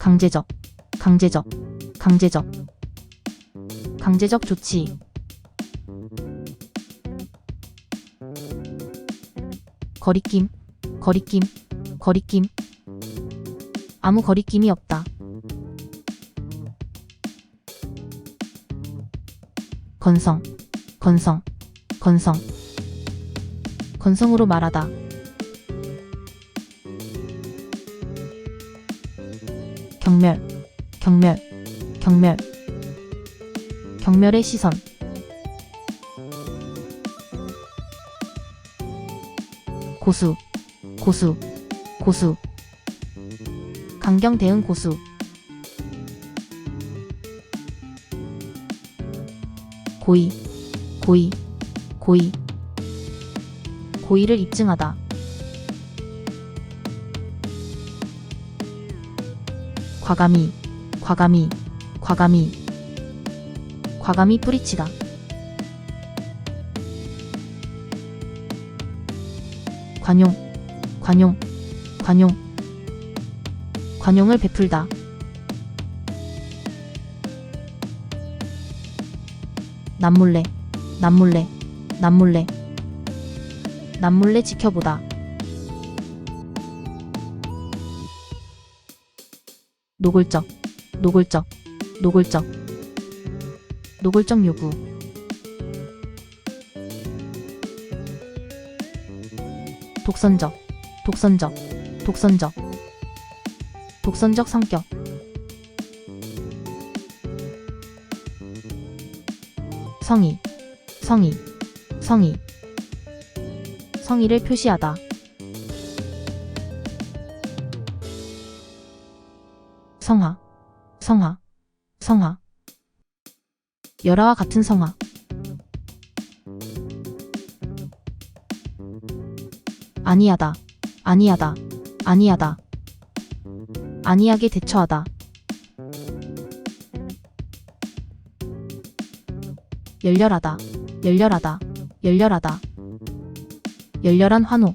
강제적, 강제적, 강제적, 강제적 조치. 거리낌, 거리낌, 거리낌. 아무 거리낌이 없다. 건성, 건성, 건성. 건성으로 말하다. 경멸, 경멸, 경멸. 경멸의 시선. 고수, 고수, 고수. 강경 대응 고수. 고의, 고의, 고의. 고의를 입증하다. 과감히, 과감히, 과감히. 과감히 뿌리치다. 관용, 관용, 관용. 관용을 베풀다. 남몰래, 남몰래, 남몰래. 남몰래 지켜보다. 노골적, 노골적, 노골적. 노골적 요구. 독선적, 독선적, 독선적. 독선적 성격. 성의, 성의, 성의. 성의를 표시하다. 성화, 성화, 성화. 열화와 같은 성화. 아니하다, 아니하다, 아니하다. 아니하게 대처하다. 열렬하다, 열렬하다, 열렬하다. 열렬한 환호.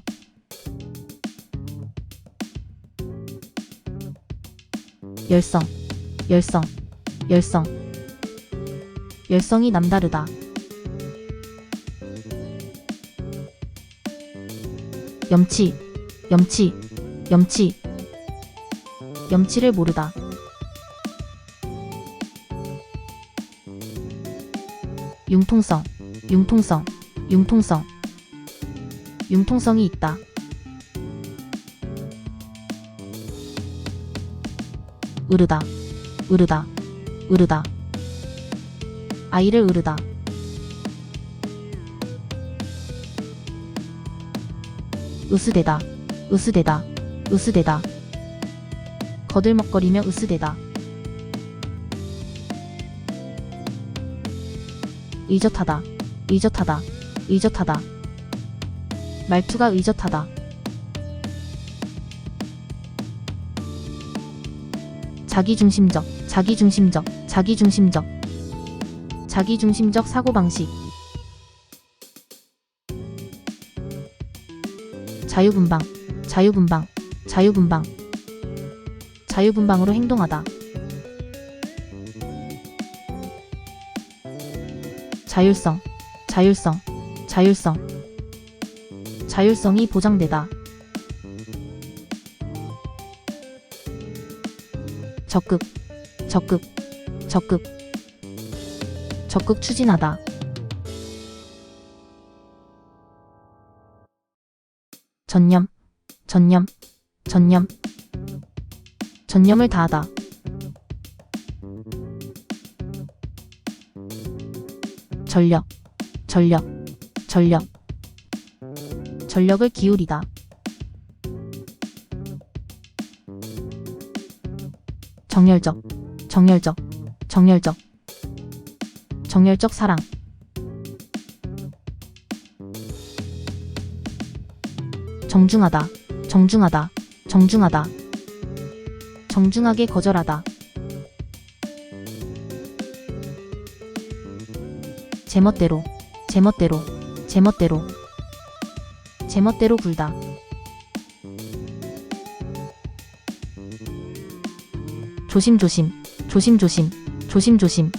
열성, 열성, 열성. 열성이 남다르다. 염치, 염치, 염치. 염치를 모르다. 융통성, 융통성, 융통성. 융통성이 있다. 으르다, 으르다, 으르다. 아이를 으르다. 으스대다, 으스대다, 으스대다. 거들먹거리며 으스대다. 의젓하다, 의젓하다, 의젓하다. 말투가 의젓하다. 자기중심적, 자기중심적, 자기중심적. 자기중심적 사고방식. 자유분방, 자유분방, 자유분방. 자유분방으로 행동하다. 자율성, 자율성, 자율성. 자율성이 보장되다. 적극, 적극, 적극. 적극 추진하다. 전념, 전념, 전념. 전념을 다하다. 전력, 전력, 전력. 전력을 기울이다. 정열적, 정열적, 정열적. 정열적 사랑. 정중하다, 정중하다, 정중하다. 정중하게 거절하다. 제멋대로, 제멋대로, 제멋대로. 제멋대로 굴다. 조심조심, 조심조심, 조심조심.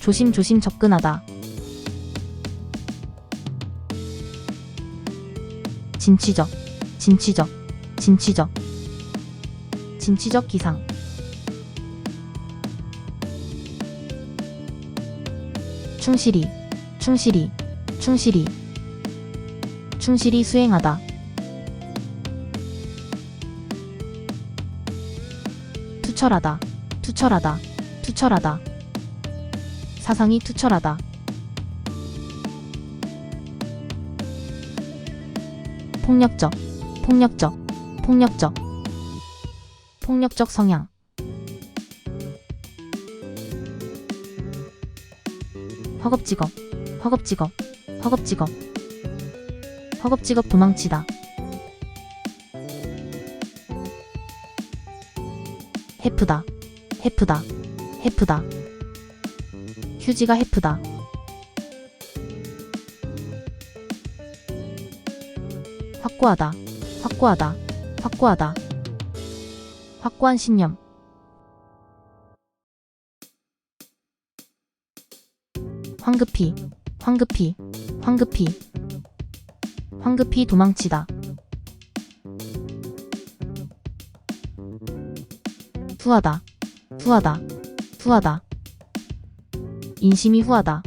조심조심 접근하다. 진취적, 진취적, 진취적. 진취적 기상. 충실히, 충실히, 충실히. 충실히 수행하다. 투철하다, 투철하다, 투철하다. 사상이 투철하다. 폭력적, 폭력적, 폭력적. 폭력적 성향. 허겁지겁, 허겁지겁, 허겁지겁. 허겁지겁 도망치다. 해프다, 해프다, 해프다. 휴지가 해프다. 확고하다, 확고하다, 확고하다. 확고한 신념. 황급히, 황급히, 황급히. 황급히 도망치다. 후하다, 후하다, 후하다. 인심이 후하다.